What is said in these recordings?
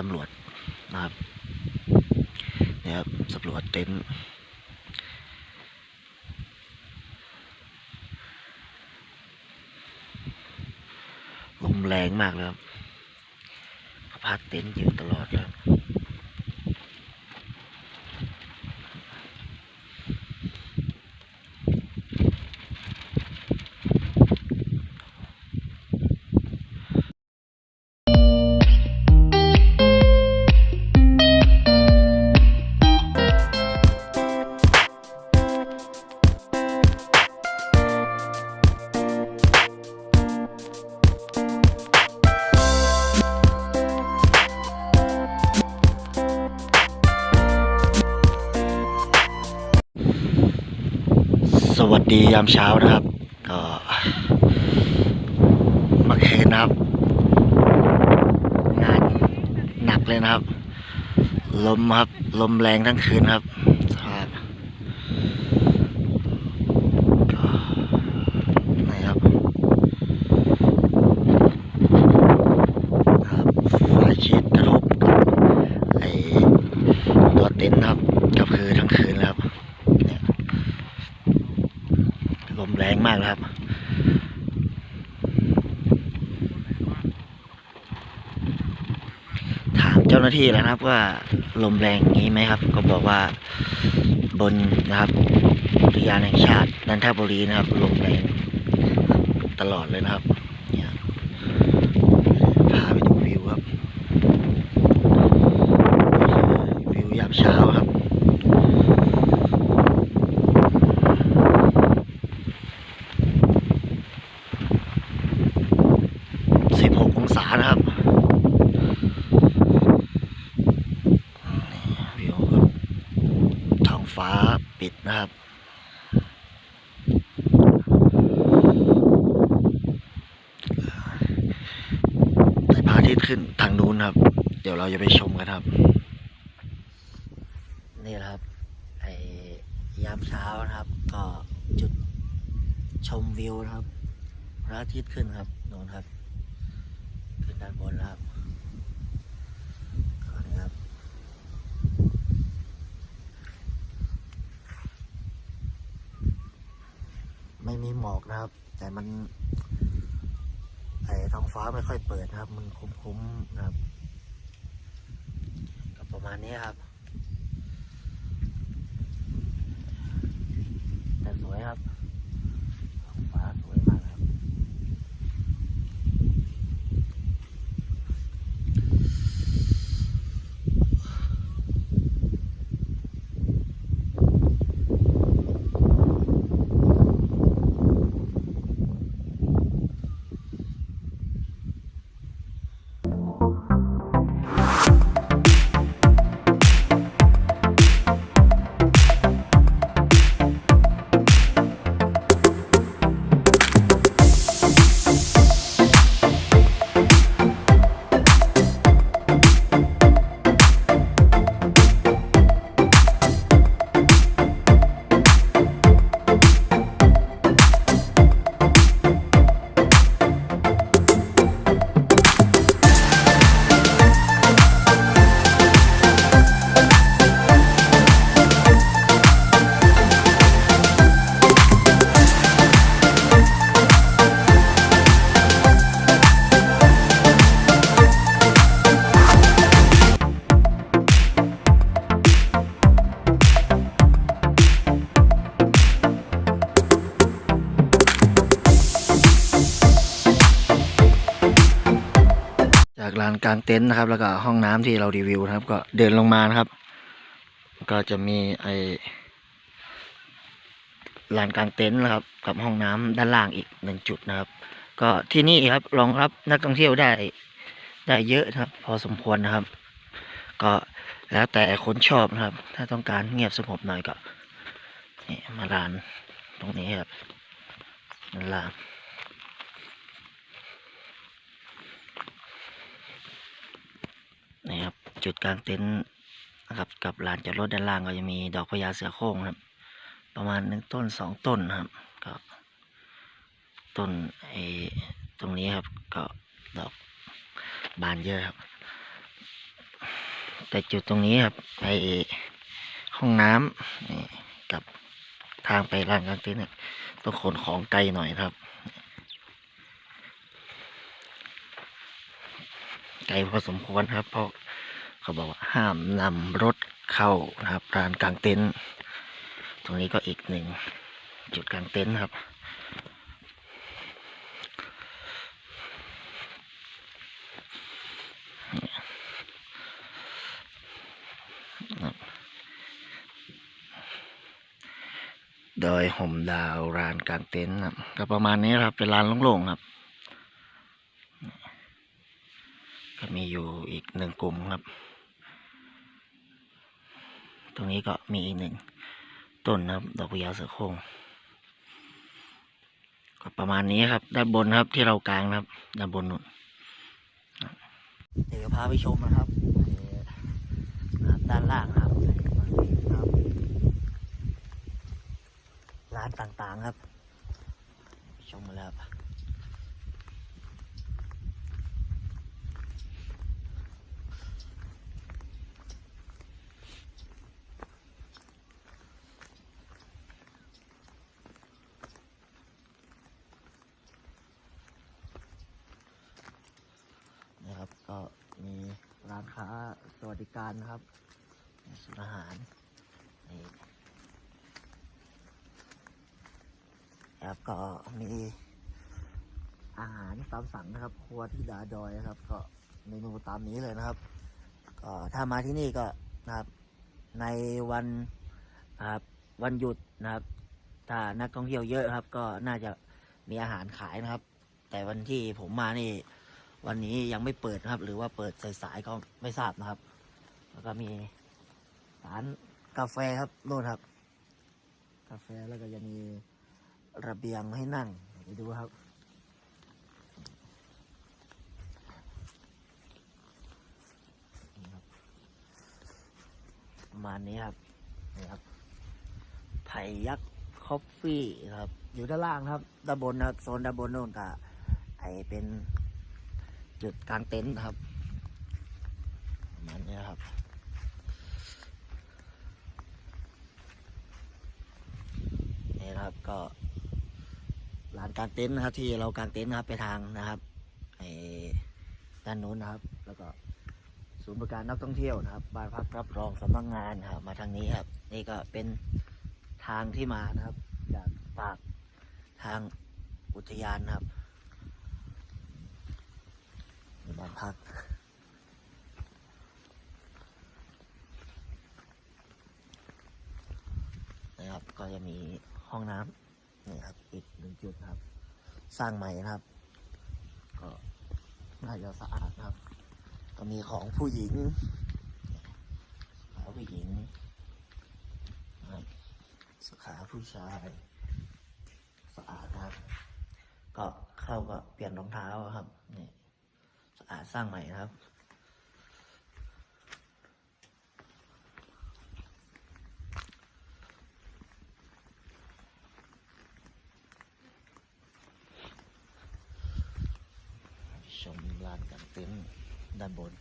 สำรวจนะครับนี่ครับสำรวจเต็นท์ลมแรงมากเลยครับพัดเต็นท์อยู่ตลอดเลยครับสวั ดียามเช้านะครับ ก็มาเคนนะครับ งานหนักเลยนะครับ ลมครับ ลมแรงทั้งคืนครับสภาพก็นี่ครับนะครับไฟชีดกระทบกับไอตัวเต็นท์นะครับก็คือทั้งคืนนะครับเนี่ย ลมแรงมากนะครับ ถาที่แล้วนะครับว่าลมแรงอย่างนี้ไหมครับ ก็บอกว่าบนนะครับอุทยานแห่งชาตินันทบุรีนะครับลมแรงตลอดเลยนะครับเนี่ยพาไปดูวิวครับนี่คือวิวยามเช้าครับ สิบหกองศานะครับนี่วิวครับท้องฟ้าปิดนะครับ แต่พระอาทิตย์ขึ้นทางนู้นครับ เดี๋ยวเราจะไปชมกันครับ นี่แหละครับ ไอ้ยามเช้านะครับ ก็จุด ชมวิวนะครับ พระอาทิตย์ขึ้นครับโน่นครับ ขึ้นด้านบนแล้วครับนี่ครับ ไม่มีหมอกนะครับ แต่มันไอ้ท้องฟ้าไม่ค่อยเปิดนะครับ มันคุ้มๆนะครับก็ประมาณนี้ครับ แต่สวยครับากลานกลางเต็นท์นะครับ แล้วก็ห้องน้ำที่เรารีวิวนะครับ ก็เดินลงมานะครับ ก็จะมีไอลานกลางเต็นท์นะครับ กับห้องน้ำด้านล่างอีกหนึ่งจุดนะครับ ก็ที่นี่ครับรองรับนักท่องเที่ยวได้ได้เยอะนะครับ พอสมควรนะครับ ก็แล้วแต่คนชอบนะครับ ถ้าต้องการเงียบสงบหน่อยก็นี่มาลานตรงนี้ครับด้านล่าง นะครับจุดกลางเต็นท์นะครับกับลานจอดรถด้านล่างก็จะมีดอกพญาเสือโคร่งครับ ประมาณหนึ่งต้นสองต้นครับก็ต้นไอ้ตรงนี้ครับก็ดอกบานเยอะครับ แต่จุดตรงนี้ครับไอห้องน้ำนี่กับทางไปร้านกลางเต็นท์ต้องขนของไกลหน่อยครับไกลพอสมควรครับเพราะ เขาบอกว่าห้ามนำรถเข้านะครับร้านกางเต็นท์ตรงนี้ก็อีกหนึ่งจุดกางเต็นท์ครับ โดยห่มดาวร้านกลางเต็นท์ครับก็ประมาณนี้ครับเป็นร้านโล่งๆครับ ก็มีอยู่อีกหนึ่งกลุ่มครับ ตรงนี้ก็มีอีกหนึ่งต้นนะครับดอกพญาเสือโคร่งก็ประมาณนี้ครับ ด้านบนครับที่เรากลางนะครับ ด้านบนนู่นเดี๋ยวพาไปชมนะครับ ด้านล่างครับร้านต่างๆครับ ชมมาแล้วครับนะครับ ก็มีร้านค้า สวัสดิการนะครับศูนอาหารนี่ครับก็มีอาหารตามสั่งนะครับครัวที่ดาดอยนะครับ ก็เมนูตามนี้เลยนะครับ ก็ถ้ามาที่นี่ก็นะครับ ในวันนะครับวันหยุดนะครับ ถ้านักท่องเที่ยวเยอะครับ ก็น่าจะมีอาหารขายนะครับ แต่วันที่ผมมานี่ วันนี้ยังไม่เปิดนะครับ หรือว่าเปิดสายๆก็ไม่ทราบนะครับ แล้วก็มีร้านกาแฟครับโน่นครับ กาแฟแล้วก็ยังมีระเบียงให้นั่งไปดูครับนี่ครับประมาณนี้ครับนี่ครับไผ่ยักษ์คอฟฟี่ครับ อยู่ด้านล่างครับด้านบนนะครับโซนด้านบนโน่นก็ไอเป็นจุดกลางเต็นท์ครับประมาณนี้ครับ นี่นะครับก็ ลางเต็นท์นะครับที่เรากางเต็นท์นะครับไปทางนะครับด้านนู้นนะครับ แล้วก็ศูนย์บริการนักท่องเที่ยวนะครับ บ้านพักรับรองสำนักงานนะครับ มาทางนี้ครับ นี่ก็เป็นทางที่มานะครับ จากปากทางอุทยานนะครับบ้านพักนะครับก็จะมีห้องน้ำนี่ครับอีกหนึ่งจุดครับ สร้างใหม่นะครับก็น่าจะสะอาดนะครับ ก็มีของผู้หญิงขาผู้หญิงนะครับสาขาผู้ชายสะอาดนะครับ ก็เข้าก็เปลี่ยนรองเท้าครับนี่สะอาดสร้างใหม่นะครับ ชมลานกางเต็นท์ด้านบน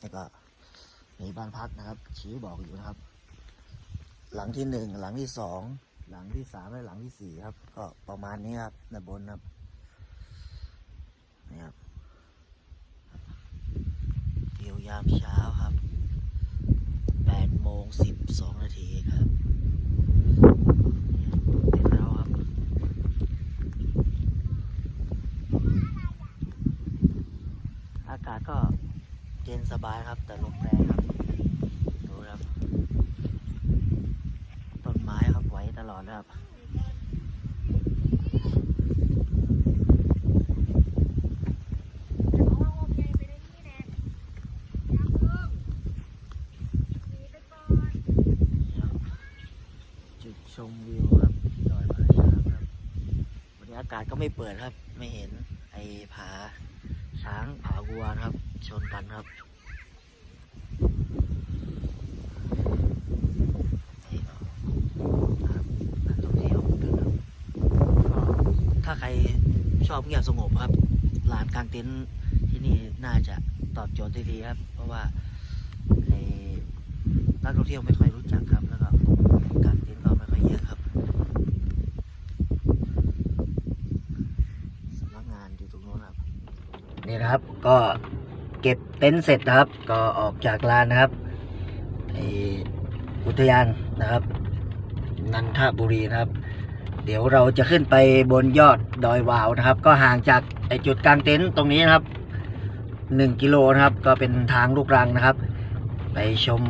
แล้วก็มีบ้านพักนะครับ ชี้บอกอยู่นะครับ หลังที่หนึ่งหลังที่สองหลังที่สามและหลังที่สี่ครับ ก็ประมาณนี้ครับด้านบนครับนี่ครับวิวยามเช้าครับ แปดโมงสิบสองนาทีครับเป็นแล้วครับ อากาศก็เย็นสบายครับ แต่ลมแรงครับ ดูครับ ต้นไม้ครับไหวตลอดครับจุดชมวิวครับดอยผาช้างครับ วันนี้อากาศก็ไม่เปิดครับ ไม่เห็นไอ้ผา ช้างผาวัวนะครับ ชนกันครับนี่ก็ครับนักท่องเที่ยวเหมือนกันครชอบเงียบสงบครับลานกลางเต็นท์ที่นี่น่าจะตอบโจทย์ได้ดีครับ เพราะว่าในนักท่องเที่ยวไม่ค่อยรู้จักครับ แล้วก็กลางเต็นท์ก็ไม่ค่อยเยอะครับสำนักงานอยู่ตรงโน้นครับ นี่นะครับ ก็เก็บเต็นท์เสร็จนะครับ ก็ออกจากลานนะครับออุทยานนะครับ นันทบุรีนะครับ เดี๋ยวเราจะขึ้นไปบนยอดดอยวาวนะครับ ก็ห่างจากไอจุดกลางเต็นท์ตรงนี้นะครับหนึ่งกิโลนะครับ ก็เป็นทางลูกรังนะครับ ไปชม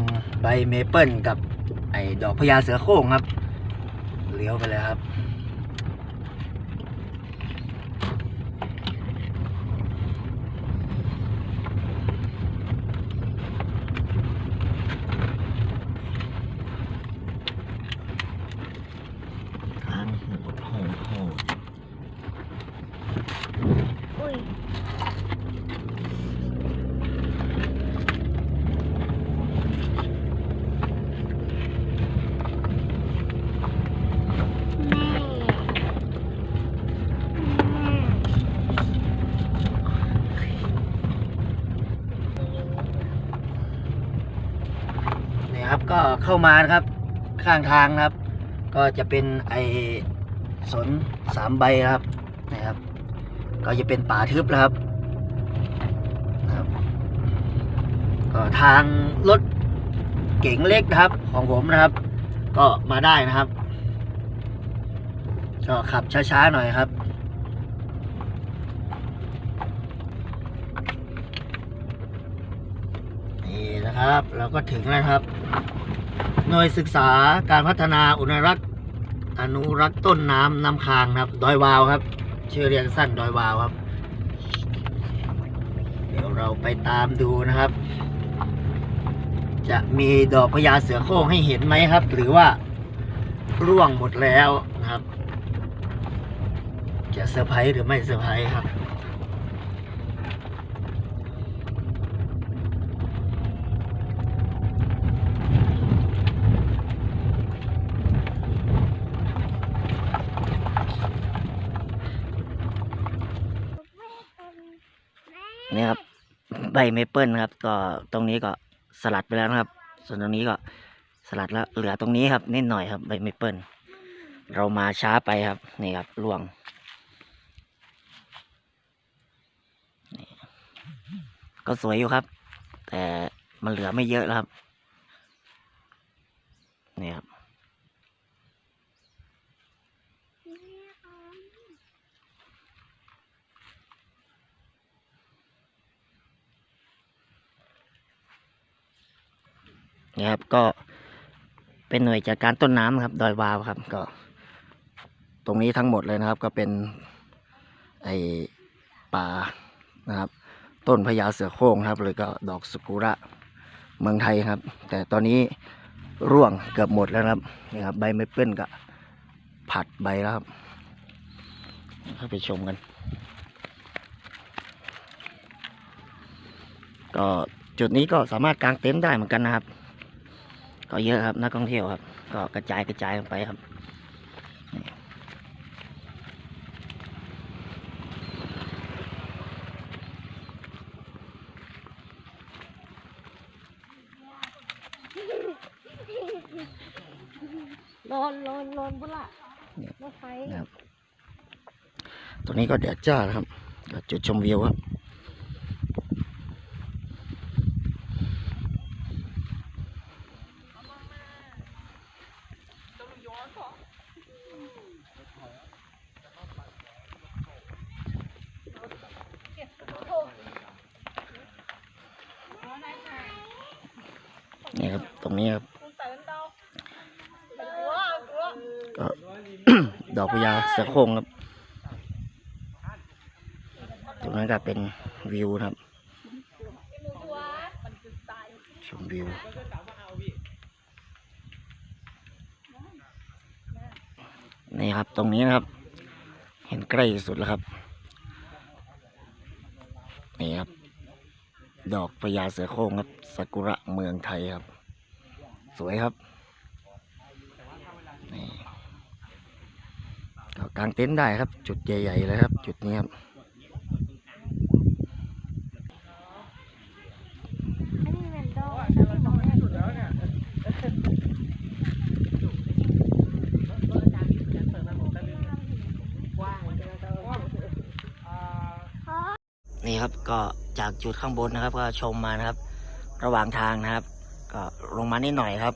ใบเมเปิลกับไอดอกพญาเสือโคร่งครับเลี้ยวไปเลยครับ ทางโหดโหดโหด อุ้ย แม่แม่ นี่ ครับก็เข้ามานะครับข้างทางนะครับ ก็จะเป็นไอสนสามใบครับนะครับ ก็จะเป็นป่าทึบนะครับนะครับ ก็ทางรถเก๋งเล็กนะครับ ของผมนะครับ ก็มาได้นะครับ ก็ขับช้าๆหน่อยครับนี่นะครับเราก็ถึงแล้วครับ หน่วยศึกษาการพัฒนาอุณรักษ์อนุรักษ์ต้นน้ำน้ำคางครับ ดอยวาวครับ ชื่อเรียนสั้นดอยวาวครับ เดี๋ยวเราไปตามดูนะครับ จะมีดอกพญาเสือโคร่งให้เห็นไหมครับ หรือว่าร่วงหมดแล้วนะครับ จะเซอร์ไพรส์หรือไม่เซอร์ไพรส์ครับ นี่ครับ ใบ เมเปิลครับ ก็ตรงนี้ก็สลัดไปแล้วนะครับ ส่วนตรงนี้ก็สลัดแล้วเหลือตรงนี้ครับนิดหน่อยครับใบเมเปิลเรามาช้าไปครับนี่ครับล่วงก็สวยอยู่ครับ แต่มันเหลือไม่เยอะแล้วครับนี่ครับ นี่ครับ ก็เป็นหน่วยจัดการต้นน้ำครับ ดอยวาวครับ ก็ ตรงนี้ทั้งหมดเลยนะครับ ก็เป็นไอป่านะครับ ต้นพญาเสือโคร่งครับหรือก็ดอกสกุระเมืองไทยครับ แต่ตอนนี้ร่วงเกือบหมดแล้วครับนี่ครับ ใบไม้เปิ้ลก็ผัดใบแล้วครับเข้าไปชมกัน ก็จุดนี้ก็สามารถกางเต็นท์ได้เหมือนกันนะครับ ก็เยอะครับนักท่องเที่ยวครับ ก็กระจายกระจายกันไปครับนี่โลนโลนโลนบุละรถไฟนะครับตรงนี้ก็แดดจ้านะครับก็จุดชมวิวครับ ครับ ตรงนี้ครับก็ดอกพญาเสือโคร่งครับ ตรงนั้นก็เป็นวิวครับ ชมวิวนี่ครับตรงนี้นะครับ เห็นใกล้สุดแล้วครับ นี่ครับ ดอกพญาเสือโคร่งครับซากุระเมืองไทยครับ สวยครับนี่ก็กางเต็นท์ได้ครับ จุดใหญ่ๆเลยครับ จุดนี้ครับอันนี้เป็นดอกอันนี้บอกแม่นี่ครับก็จากจุดข้างบนนะครับ ก็ชมมานะครับ ระหว่างทางนะครับ ก็ลงมานิดหน่อยครับ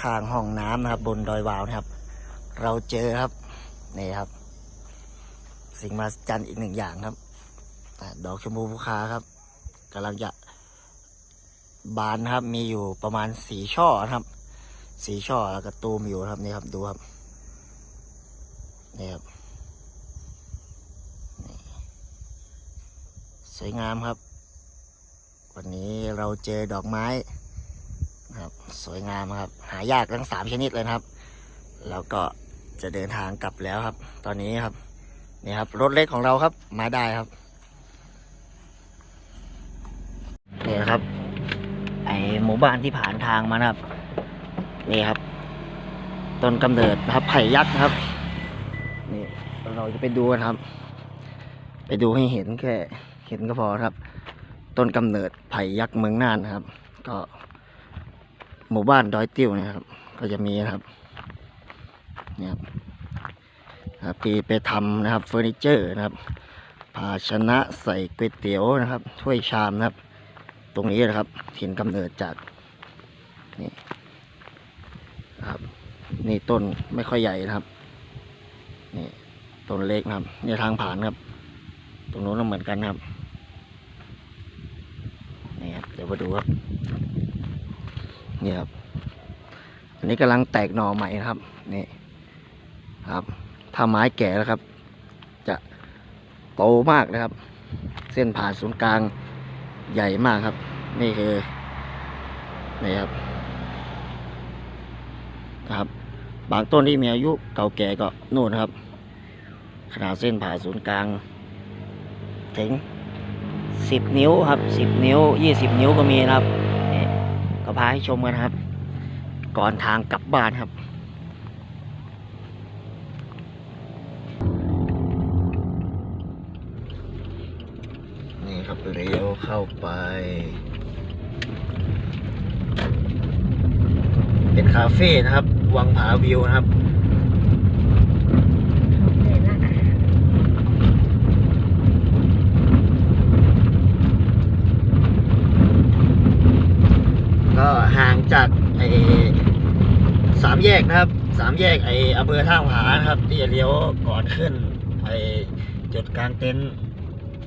ข้างห้องน้ำนะครับ บนดอยวาวนะครับ เราเจอครับนี่ครับ สิ่งมหัศจรรย์อีกหนึ่งอย่างครับดอกชมพูภูคาครับกำลังจะบานนะครับ มีอยู่ประมาณสีช่อครับ สีช่อแล้วก็ตูมอยู่ครับนี่ครับดูครับนี่ครับสวยงามครับ วันนี้เราเจอดอกไม้ ครับ สวยงามครับ หายากทั้งสามชนิดเลยนะครับ แล้วก็จะเดินทางกลับแล้วครับ ตอนนี้ครับนี่ครับรถเล็กของเราครับ มาได้ครับนี่ครับ ไอหมู่บ้านที่ผ่านทางมานะครับ นี่ครับ ต้นกำเนิดนะครับไผ่ยักษ์ครับ นี่เราจะไปดูกันครับ ไปดูให้เห็นแค่เห็นก็พอครับ ต้นกำเนิดไผ่ยักษ์เมืองน่านนะครับ ก็ หมู่บ้านดอยติ้วนะครับ ก็จะมีนะครับเนี่ยครับนะครับปีไปทำนะครับเฟอร์นิเจอร์นะครับ ภาชนะใส่ก๋วยเตี๋ยวนะครับ ถ้วยชามนะครับ ตรงนี้นะครับถิ่นกำเนิดจากนี่นะครับนี่ต้นไม่ค่อยใหญ่นะครับนี่ต้นเล็กนะครับนี่ทางผ่านครับ ตรงนู้นก็เหมือนกันครับนี่ครับเดี๋ยวมาดูครับ นี่ครับ อันนี้กำลังแตกหน่อใหม่นะครับ นี่ครับ ถ้าไม้แก่แล้วครับ จะโตมากนะครับ เส้นผ่านศูนย์กลางใหญ่มากครับ นี่คือ นี่ครับ ครับ บางต้นที่มีอายุเก่าแก่ก็นู่นครับ ขนาดเส้นผ่าศูนย์กลาง ถึงสิบนิ้วครับสิบนิ้วยี่สิบนิ้วก็มีนะครับ พาให้ชมกันครับ ก่อนทางกลับบ้านครับนี่ครับเลี้ยวเข้าไป เป็นคาเฟ่นะครับ วังผาวิวนะครับ เห็นละ ก็ห่าง จากไอ้สามแยกนะครับสามแยกไอ้อำเภอท่าผานะครับ ที่จะเลี้ยวก่อนขึ้นไอ้จุดกลางเต็นท์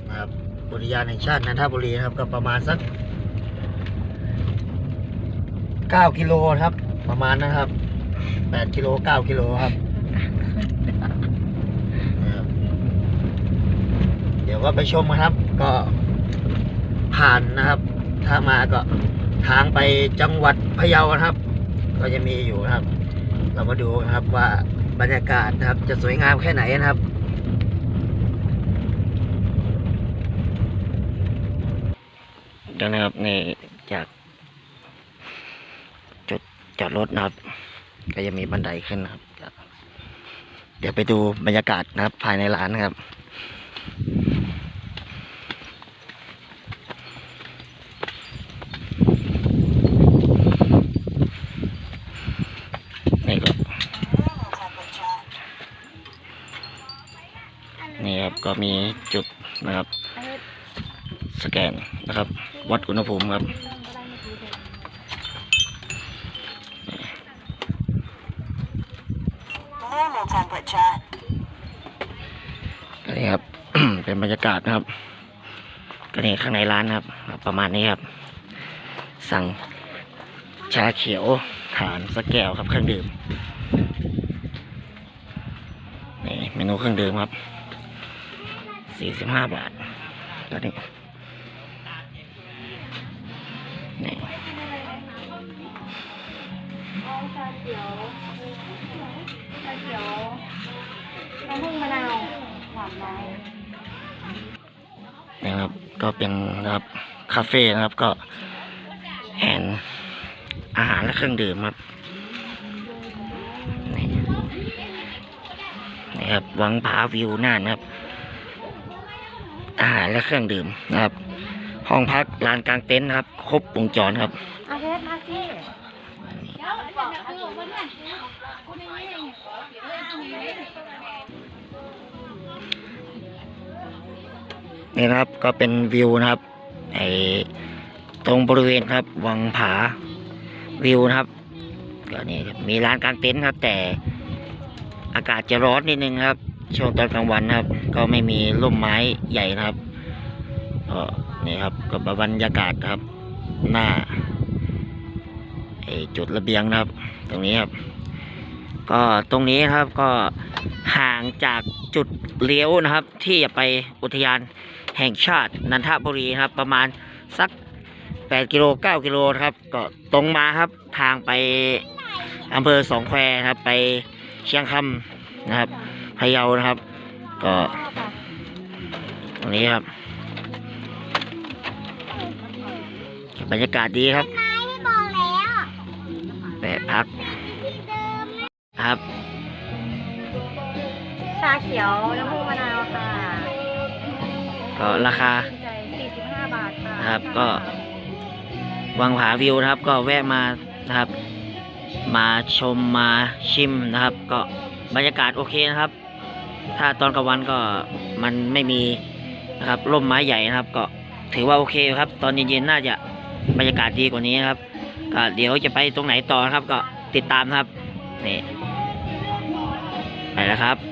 นะครับอุทยานแห่งชาตินันทบุรีนะครับ ก็ประมาณสักเก้ากิโลครับ ประมาณนะครับแปดกิโลเก้ากิโลครับเดี๋ยวก็ไปชมกันครับ ก็ผ่านนะครับ ถ้ามาก็ ทางไปจังหวัดพะเยานะครับ ก็จะมีอยู่นะครับ เรามาดูนะครับว่าบรรยากาศนะครับ จะสวยงามแค่ไหนนะครับดังนะครับในจากจุดจอดรถนะครับ ก็จะมีบันไดขึ้นนะครับ เดี๋ยวไปดูบรรยากาศนะครับภายในร้านนะครับ นี่ครับก็มีจุดนะครับอันนี้สแกนนะครับ วัดอุณหภูมิครับ Normal temperature. ก็นี่ครับ เป็นบรรยากาศนะครับก็นี่ข้างในร้านนะครับ ประมาณนี้ครับ สั่งชาเขียวฐานสกแก้วครับเครื่องดื่มนี่เมนูเครื่องดื่มครับ สี่สิบห้าบาทก็นี่นี่ชาเขียวชาเขียวน้ำผึ้งมะนาวหวานน้อยนะครับก็เป็นนะครับคาเฟ่นะครับก็แอนอาหารและเครื่องดื่มครับนี่นะครับวังผาวิวน่านนะครับ อาหารและเครื่องดื่มนะครับ ห้องพักลานกลางเต็นท์นะครับ ครบวงจรครับอาเพชรมาสินี่นะครับก็เป็นวิวนะครับไอตรงบริเวณครับ วังผาวิวนะครับก็นี่มีร้านกลางเต็นท์ครับ แต่อากาศจะร้อนนิดนึงครับ ช่วงตอนกลางวันนะครับ ก็ไม่มีร่มไม้ใหญ่นะครับก็นี่ครับก็บบรรยากาศครับ หน้าไอจุดระเบียงนะครับ ตรงนี้ครับ ก็ตรงนี้ครับก็ห่างจากจุดเลี้ยวนะครับ ที่จะไปอุทยานแห่งชาตินันทบุรีครับ ประมาณสัก8กิโล9กิโลครับ ก็ตรงมาครับทางไปอำเภอสองแควครับ ไปเชียงคำนะครับ พะเยานะครับ ก็ตรงนี้ครับบรรยากาศดีครับนายที่บอกแล้วแวะพักนะครับชาเขียวน้ำผึ้งมะนาวค่ะ ก็ราคาใจ45 บาทค่ะครับ ก็วังผาวิวนะครับ ก็แวะมานะครับ มาชมมาชิมนะครับ ก็บรรยากาศโอเคนะครับ ถ้าตอนกลางวันก็มันไม่มีนะครับร่มไม้ใหญ่นะครับ ก็ถือว่าโอเคครับ ตอนเย็นๆน่าจะบรรยากาศดีกว่านี้นะครับก็เดี๋ยวจะไปตรงไหนต่อครับ ก็ติดตามครับนี่ไปแล้วครับ